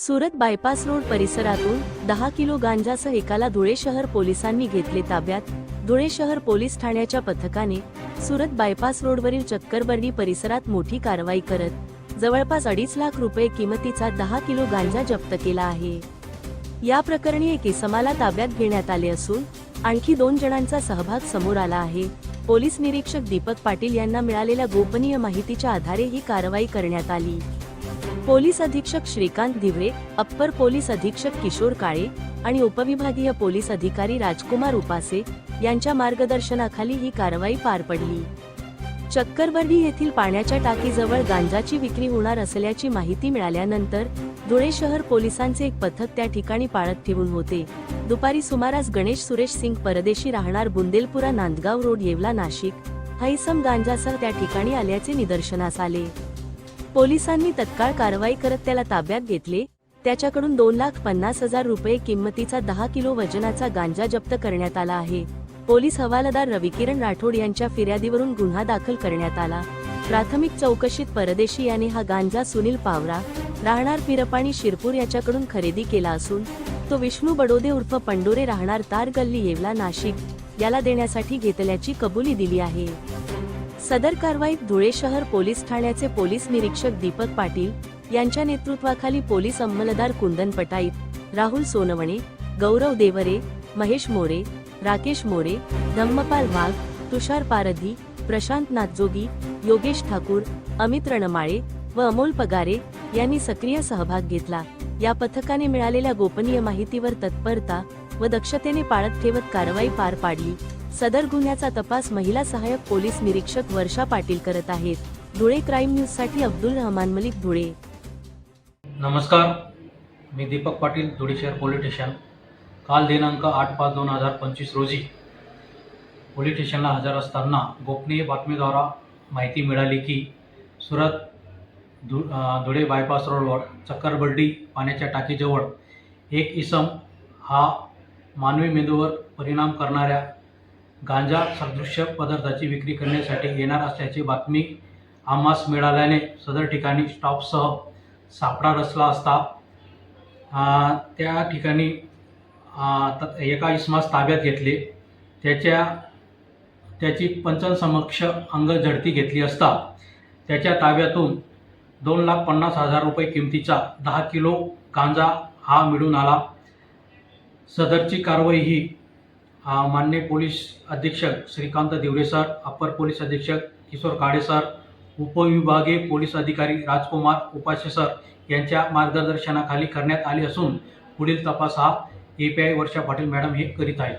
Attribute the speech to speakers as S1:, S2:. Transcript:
S1: Surat bypass road परिसरातून दहा kilo गांजासह एकाला धुळे शहर पोलिसांनी घेतले ताब्यात. धुळे शहर पोलीस ठाण्याच्या पथकाने सुरत बायपास रोडवरील चक्करबर्डी परिसरात मोठी कारवाई करत जवळपास अडीच लाख रुपये किमतीचा दहा किलो गांजा जप्त केला आहे. या प्रकरणी एक इसमाला ताब्यात घेण्यात आले असून आणखी दोन जणांचा सहभाग समोर आला आहे. पोलीस निरीक्षक दीपक पाटील यांना मिळालेल्या गोपनीय माहितीच्या आधारे ही कारवाई करण्यात आली. पोलीस अधीक्षक श्रीकांत दिवळे अप्पर पोलीस अधीक्षक किशोर काळे आणि उपविभागीय पोलीस अधिकारी राजकुमार उपासे यांच्या मार्गदर्शनाखाली ही कारवाई पार पडली. चक्करबर्डी येथील पाण्याच्या टाकीजवळ गांजाची विक्री होणार असल्याची माहिती मिळाल्यानंतर धुळे शहर पोलिसांचे एक पथक त्या ठिकाणी पाळत ठेवून होते. दुपारी सुमारास गणेश सुरेश सिंग परदेशी राहणार बुंदेलपुरा नांदगाव रोड येवला नाशिक हैसम गांजासह त्या ठिकाणी आल्याचे निदर्शनास आले. पोलिसांनी तत्काळ कारवाई करत त्याला ताब्यात घेतले. त्याच्याकडून दोन लाख पन्नास हजार रुपये किंमतीचा दहा किलो वजनाचा गांजा जप्त करण्यात आला आहे. पोलीस हवालदार रविकिरण राठोड यांच्या फिर्यादीवरून गुन्हा दाखल करण्यात आला. प्राथमिक चौकशीत परदेशी याने हा गांजा सुनील पावरा राहणार पिरपाणी शिरपूर याच्याकडून खरेदी केला असून तो विष्णू बडोदे उर्फ पंडोरे राहणार तार गल्ली येवला नाशिक याला देण्यासाठी घेतल्याची कबुली दिली आहे. सदर कारवाईत धुळे शहर पोलीस ठाण्याचे पोलीस निरीक्षक दीपक पाटील यांच्या नेतृत्वाखाली पोलीस अंमलदार कुंदन पटाईत राहुल सोनवणे गौरव देवरे महेश मोरे राकेश मोरे धम्मपाल वाघ तुषार पारधी प्रशांत नाथजोगी योगेश ठाकूर अमित रणमाळे व अमोल पगारे यांनी सक्रिय सहभाग घेतला. या पथकाने मिळालेल्या गोपनीय माहितीवर तत्परता व दक्षतेने पाळत ठेवत कारवाई पार पाडली. सदर गुन्ह्याचा तपास महिला सहाय्यक पोलीस निरीक्षक वर्षा पाटील करत आहेत. धुळे क्राईम न्यूजसाठी अब्दुल रहमान मलिक धुळे.
S2: नमस्कार. मी दीपक पाटील धुळे शहर पोलीस स्टेशन. काल दिनांक आठ पाच दोन हजार पंचवीस रोजी पोलीस स्टेशनला हजर असताना गोपनीय बातमीद्वारा माहिती मिळाली की सुरत धु धुळे बायपास रोडवर चक्करबर्डी पाण्याच्या टाकीजवळ एक इसम हा मानवी मेंदूवर परिणाम करणाऱ्या गांजा सदृश्य पदार्थाची विक्री करण्यासाठी येणार असल्याची बातमी आम्हास मिळाल्याने सदर ठिकाणी स्टॉपसह सापळा रचला असता त्या ठिकाणी त- एका इसमास ताब्यात घेतले. त्याच्या त्याची पंचांसमक्ष अंग झडती घेतली असता त्याच्या ताब्यातून दोन लाख पन्नास हजार रुपये किमतीचा दहा किलो गांजा हा मिळून आला. सदरची कारवाई ही मान्य पोलीस अधीक्षक Shrikant Diware sir upper police अधीक्षक किशोर काळे सर उपविभागीय पोलीस अधिकारी राजकुमार उपाशे सर यांच्या मार्गदर्शनाखाली करण्यात आली असून पुढील तपास हा A P I Varsha Patil madam हे करीत आहेत.